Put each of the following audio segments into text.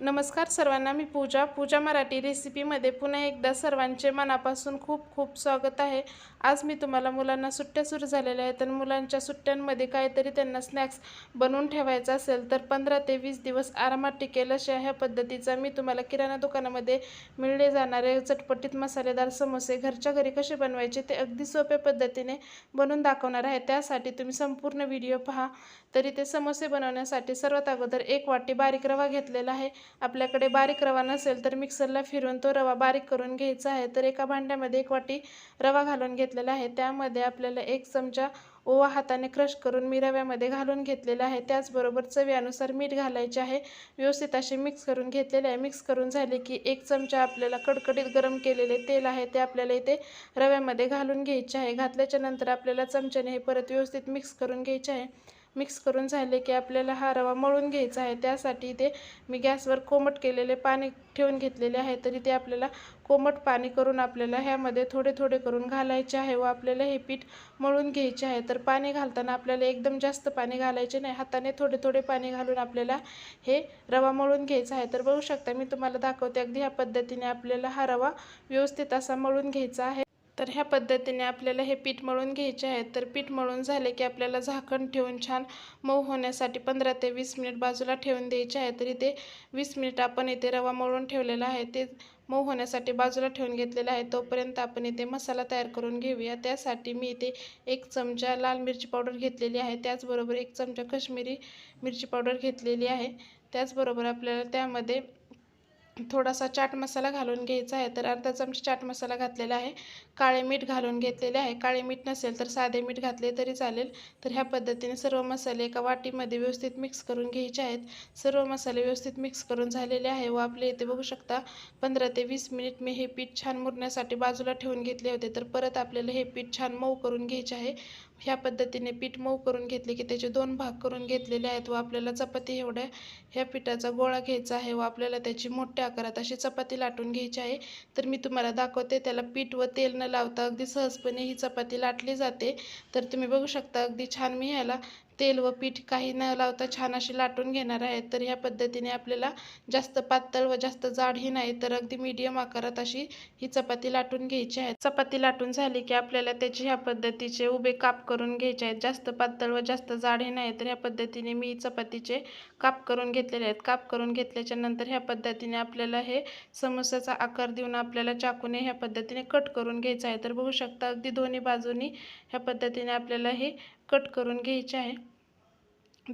नमस्कार सर्वांना मी पूजा. पूजा मराठी रेसिपीमध्ये पुन्हा एकदा सर्वांचे मनापासून खूप खूप स्वागत आहे. आज मी तुम्हाला मुलांना सुट्ट्या सुरू झालेल्या आहेत आणि मुलांच्या सुट्ट्यांमध्ये काहीतरी त्यांना स्नॅक्स बनवून ठेवायचा असेल तर पंधरा ते वीस दिवस आरामात टिकेल अशा ह्या पद्धतीचा मी तुम्हाला किराणा दुकानामध्ये मिळले जाणारे चटपटीत मसालेदार समोसे घरच्या घरी कसे बनवायचे ते अगदी सोप्या पद्धतीने बनवून दाखवणार आहे. त्यासाठी तुम्ही संपूर्ण व्हिडिओ पहा. तरी ते समोसे बनवण्यासाठी सर्वात अगोदर एक वाटी बारीक रवा घेतलेला आहे. आपल्याकडे बारीक रवा नसेल तर मिक्सरला फिरून तो रवा बारीक करून घ्यायचा आहे. तर एका भांड्यामध्ये एक वाटी रवा घालून घेतलेला आहे. त्यामध्ये आपल्याला एक चमचा ओवा हाताने क्रश करून मी रव्यामध्ये घालून घेतलेला आहे. त्याचबरोबर चवीनुसार मीठ घालायचे आहे. व्यवस्थित असे मिक्स करून घेतलेले आहे. मिक्स करून झाले की एक चमचा आपल्याला कडकडीत गरम केलेले तेल आहे ते आपल्याला इथे रव्यामध्ये घालून घ्यायचे आहे. घातल्याच्या नंतर आपल्याला चमच्याने हे परत व्यवस्थित मिक्स करून घ्यायचे आहे. मिक्स करून झाले की आपल्याला हा रवा मळून घ्यायचा आहे. त्यासाठी ते मी गॅसवर कोमट केलेले पाणी ठेवून घेतलेले आहे. तरी ते आपल्याला कोमट पाणी करून आपल्याला ह्यामध्ये थोडे थोडे करून घालायचे आहे व आपल्याला हे पीठ मळून घ्यायचे आहे. तर पाणी घालताना आपल्याला एकदम जास्त पाणी घालायचे नाही. हाताने थोडे थोडे पाणी घालून आपल्याला हे रवा मळून घ्यायचा आहे. तर बघू शकता मी तुम्हाला दाखवते. अगदी ह्या पद्धतीने आपल्याला हा रवा व्यवस्थित असा मळून घ्यायचा आहे. तर ह्या पद्धतीने आपल्याला हे पीठ मळून घ्यायचे आहे. तर पीठ मळून झाले की आपल्याला झाकण ठेवून छान मऊ होण्यासाठी पंधरा ते वीस मिनिट बाजूला ठेवून द्यायचे आहे. तर इथे वीस मिनिट आपण इथे रवा मळून ठेवलेला आहे. ते मऊ होण्यासाठी बाजूला ठेवून घेतलेला आहे. तोपर्यंत आपण इथे मसाला तयार करून घेऊया. त्यासाठी मी इथे एक चमचा लाल मिरची पावडर घेतलेली आहे. त्याचबरोबर एक चमचा कश्मीरी मिरची पावडर घेतलेली आहे. त्याचबरोबर आपल्याला त्यामध्ये थोडासा चाट मसाला घालून घ्यायचा आहे. तर अर्धा चमचा चाट मसाला घातलेला आहे. काळे मीठ घालून घेतलेले आहे. काळे मीठ नसेल तर साधे मीठ घातले तरी चालेल. तर ह्या पद्धतीने सर्व मसाले एका वाटीमध्ये व्यवस्थित मिक्स करून घ्यायचे आहेत. सर्व मसाले व्यवस्थित मिक्स करून झालेले आहे व आपले इथे बघू शकता पंधरा ते वीस मिनिट मी हे पीठ छान मुरण्यासाठी बाजूला ठेवून घेतले होते. तर परत आपल्याला हे पीठ छान मऊ करून घ्यायचे आहे. ह्या पद्धतीने पीठ मऊ करून घेतले की त्याचे दोन भाग करून घेतलेले आहेत व आपल्याला चपाती एवढ्या ह्या पिठाचा गोळा घ्यायचा आहे व आपल्याला त्याची मोठ्या आकारात अशी चपाती लाटून घ्यायची आहे. तर मी तुम्हाला दाखवते त्याला पीठ व तेल न लावता अगदी सहजपणे ही चपाती लाटली जाते. तर तुम्ही बघू शकता अगदी छान मी ह्याला तेल व पीठ काही न लावता छान अशी लाटून घेणार आहे. तर ह्या पद्धतीने आपल्याला जास्त पातळ व जास्त जाडही नाही तर अगदी मीडियम आकारात अशी ही चपाती लाटून घ्यायची आहे. चपाती लाटून झाली की आपल्याला त्याची ह्या पद्धतीचे उभे काप करून घ्यायचे आहेत. जास्त पातळ व जास्त जाडही नाही तर ह्या पद्धतीने मी चपातीचे काप करून घेतलेले आहेत. काप करून घेतल्याच्या नंतर ह्या पद्धतीने आपल्याला हे समोसाचा आकार देऊन आपल्याला चाकूने ह्या पद्धतीने कट करून घ्यायचा आहे. तर बघू शकता अगदी दोन्ही बाजूनी ह्या पद्धतीने आपल्याला हे कट करून घ्यायचे आहे.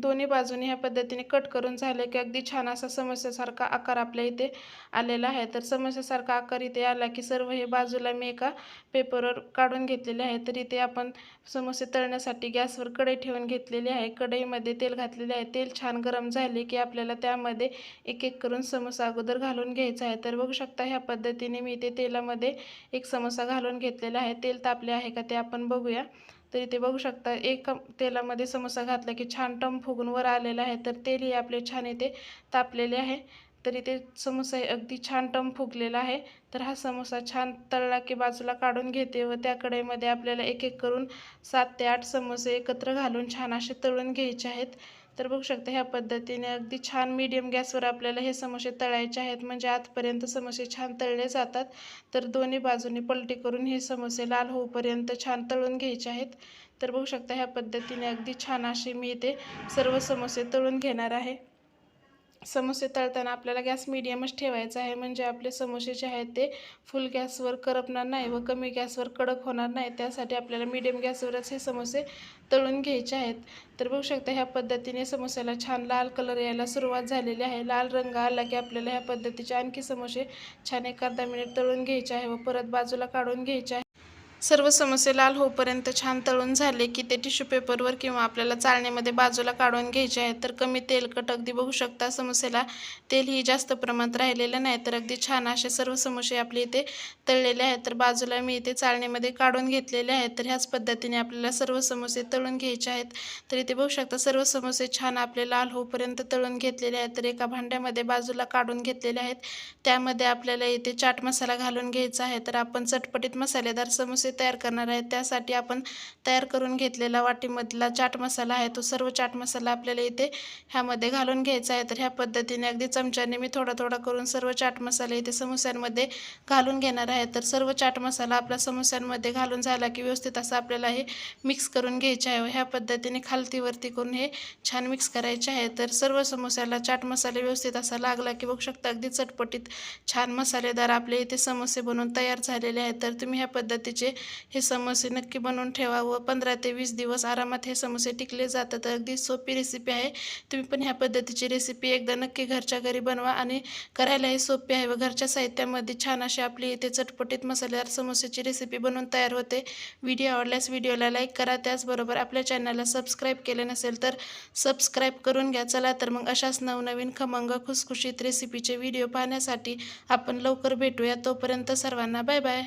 दोन्ही बाजूने ह्या पद्धतीने कट करून झाले की अगदी छान असा समस्यासारखा आकार आपल्या इथे आलेला आहे. तर समस्यासारखा आकार इथे आला की सर्व हे बाजूला मी एका पेपरवर काढून घेतलेले आहे. तर इथे आपण समोसे तळण्यासाठी गॅसवर कढई ठेवून घेतलेली आहे. कढईमध्ये तेल घातलेले आहे. तेल छान गरम झाले की आपल्याला त्यामध्ये एक एक करून समोसा अगोदर घालून घ्यायचा आहे. तर बघू शकता ह्या पद्धतीने मी इथे तेलामध्ये एक समोसा घालून घेतलेला आहे. तेल तापले आहे का ते आपण बघूया. तर इथे बघू शकता. एक तेलामध्ये समोसा घातला की छान टम फुगून वर आलेला आहे. तर तेलही आपले छान इथे तापलेले आहे. तर इथे समोसा अगदी छान टम फुगलेला आहे. तर हा समोसा छान तळला की बाजूला काढून घेते व त्या कढईमध्ये आपल्याला एक एक करून सात ते आठ समोसे एकत्र घालून छान असे तळून घ्यायचे आहेत. तर बघू शकता ह्या पद्धतीने अगदी छान मीडियम गॅसवर आपल्याला हे समोसे तळायचे आहेत. म्हणजे आतपर्यंत समोसे छान तळले जातात. तर दोन्ही बाजूनी पलटी करून हे समोसे लाल होऊपर्यंत छान तळून घ्यायचे आहेत. तर बघू शकता ह्या पद्धतीने अगदी छान असे मी इथे सर्व समोसे तळून घेणार आहे. समोसे तळताना आपल्याला गॅस मिडियमच ठेवायचा आहे. म्हणजे आपले समोसे जे आहेत ते फुल गॅसवर करपणार नाही व कमी गॅसवर कडक होणार नाही. त्यासाठी आपल्याला मिडियम गॅसवरच हे समोसे तळून घ्यायचे आहेत. तर बघू शकता ह्या पद्धतीने समोस्याला छान लाल कलर यायला सुरुवात झालेली आहे. लाल रंग आला की आपल्याला ह्या पद्धतीचे आणखी समोसे छान एक अर्धा मिनिट तळून घ्यायचे आहे व परत बाजूला काढून घ्यायचे आहे. सर्व समोसे लाल होईपर्यंत छान तळून झाले की ते टिश्यू पेपरवर किंवा आपल्याला चाळणीमध्ये बाजूला काढून घ्यायचे आहेत तर कमी तेलकट अगदी बघू शकता समोसेला तेलही जास्त प्रमाणात राहिलेलं नाही तर अगदी छान असे सर्व समोसे आपले इथे तळलेले आहेत. तर बाजूला मी इथे चाळणीमध्ये काढून घेतलेले आहेत तर ह्याच पद्धतीने आपल्याला सर्व समोसे तळून घ्यायचे आहेत. तर इथे बघू शकता सर्व समोसे छान आपले लाल होईपर्यंत तळून घेतलेले आहेत तर एका भांड्यामध्ये बाजूला काढून घेतलेले आहेत. त्यामध्ये आपल्याला इथे चाट मसाला घालून घ्यायचा आहे तर आपण चटपटीत मसालेदार समोसे कसे तयार करणार आहे. त्यासाठी आपण तयार करून घेतलेला वाटीमधला चाट मसाला आहे. तो सर्व चाट मसाला आपल्याला इथे ह्यामध्ये घालून घ्यायचा आहे. तर ह्या पद्धतीने अगदी चमच्याने मी थोडा थोडा करून सर्व चाट मसाले इथे समोस्यांमध्ये घालून घेणार आहे. तर सर्व चाट मसाला आपला समोस्यांमध्ये घालून झाला की व्यवस्थित असं आपल्याला हे मिक्स करून घ्यायचे आहे. ह्या पद्धतीने खालती वरती करून हे छान मिक्स करायचे आहे. तर सर्व समोस्याला चाट मसाले व्यवस्थित असा लागला की बघू शकता अगदी चटपटीत छान मसालेदार आपले इथे समोसे बनवून तयार झालेले आहेत. तर तुम्ही ह्या पद्धतीचे हे समोसे नक्की बनवून ठेवा व पंधरा ते वीस दिवस आरामात हे समोसे टिकले जातात. तर अगदी सोपी रेसिपी आहे. तुम्ही पण ह्या पद्धतीची रेसिपी एकदा नक्की घरच्या घरी बनवा आणि करायलाही सोपी आहे. व घरच्या साहित्यामध्ये छान अशी आपली इथे चटपटीत मसालेदार समोसेची रेसिपी बनवून तयार होते. व्हिडिओ आवडल्यास व्हिडिओला लाईक करा. त्याचबरोबर आपल्या चॅनलला सबस्क्राईब केले नसेल तर सबस्क्राईब करून घ्या. चला तर मग अशाच नवनवीन खमंग खुसखुशीत रेसिपीचे व्हिडिओ पाहण्यासाठी आपण लवकर भेटूया. तोपर्यंत सर्वांना बाय बाय